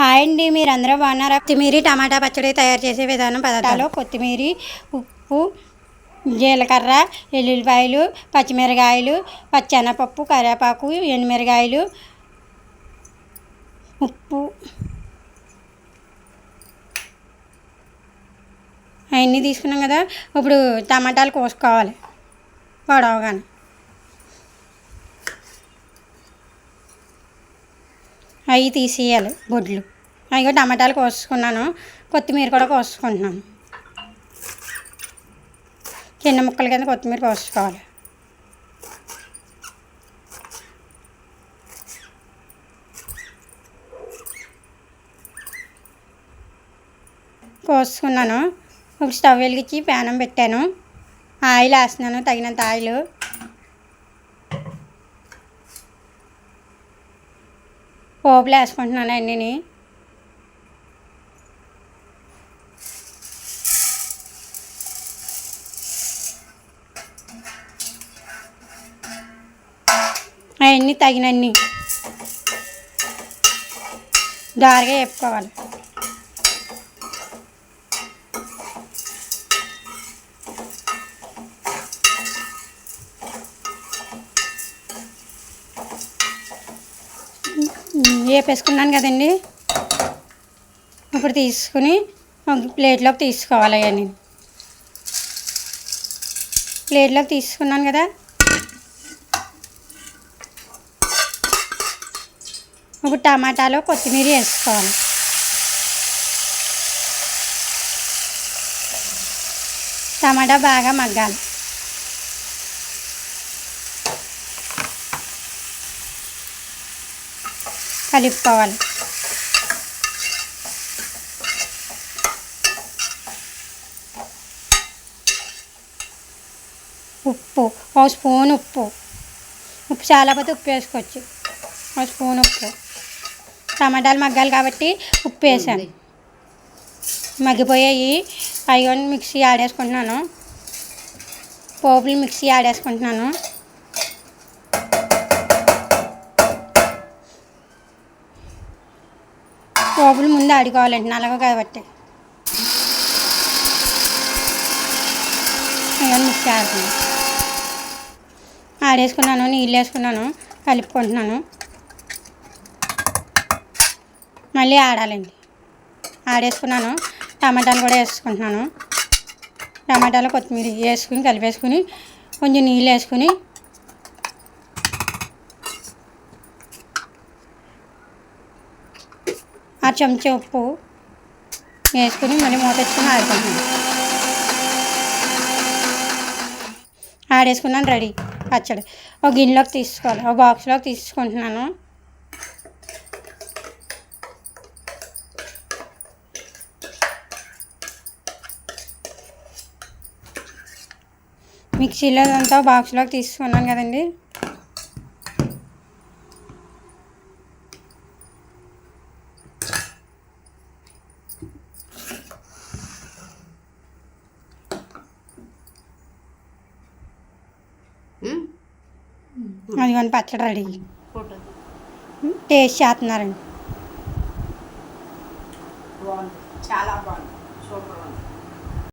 Hi అండి మీరు అందరూ బాగున్నారా? కొత్తిమీర టమాటా పచ్చడి తయారు చేసే విధానం పదార్థాలు. కొత్తిమీర ఉప్పు జీలకర్ర ఎల్లుల్లిపాయలు పచ్చిమిరకాయలు పచ్చెనపప్పు కరివేపాకు ఎండుమిరకాయలు ఉప్పు. అవన్నీ తీసుకున్నాం కదా? ఇప్పుడు టమాటాలు కోసుకోవాలి. పొడవగానే అవి తీసేయాలి బొడ్లు. అవి టమాటాలు కోసుకున్నాను. కొత్తిమీర కూడా కోసుకుంటున్నాను. చిన్న ముక్కల కింద కొత్తిమీర కోసుకోవాలి. కోసుకున్నాను. ఒక స్టవ్ వెలిగించి ప్యానం పెట్టాను. ఆయిల్ వేస్తున్నాను తగినంత ఆయిల్. పోపులు వేసుకుంటున్నాను అన్నీని. అవన్నీ తగినన్ని. దారిగా వేపుకోవాలి. వేపేసుకున్నాను కదండి. ఇప్పుడు తీసుకుని ఒక ప్లేట్లోకి తీసుకోవాలి అవన్నీ. ప్లేట్లోకి తీసుకున్నాను కదా. ఇప్పుడు టమాటాలు కొత్తిమీర వేసుకోవాలి. టమాటా బాగా మగ్గాలి. కలుపుకోవాలి. ఉప్పు ఒక స్పూన్ ఉప్పు. ఉప్పు చాలా పోతే ఉప్పు వేసుకోవచ్చు. ఒక స్పూన్ ఉప్పు. టమాటాలు మగ్గాలి కాబట్టి ఉప్పు వేసాను మగ్గిపోయాయి. అవి మిక్సీ ఆడేసుకుంటున్నాను పోపులు మిక్సీ ఆడేసుకుంటున్నాను పోపులు ముందు ఆడుకోవాలండి నలగ కాబట్టి. ఇవన్నీ ఆడేసుకున్నాను నీళ్ళు వేసుకున్నాను కలుపుకుంటున్నాను. మళ్ళీ ఆడాలండి. ఆడేసుకున్నాను టమాటాలు కూడా వేసుకుంటున్నాను. టమాటాలు కొత్తిమీర వేసుకుని కలిపేసుకుని కొంచెం నీళ్ళు వేసుకుని ఆ చెంచా ఉప్పు వేసుకుని మళ్ళీ మూత వేసుకుని ఆడుకుంటున్నాను. ఆడేసుకున్నాను రెడీ. పచ్చడి. ఒక గిన్నెలోకి తీసుకోవాలి. ఒక బాక్స్లోకి తీసుకుంటున్నాను. మిక్సీలో అంతా బాక్స్లోకి తీసుకున్నాను కదండి. అదిగోండి పచ్చడి రెడీ. టేస్ట్ చేస్తున్నారండి. చాలా బాగుంది. సూపర్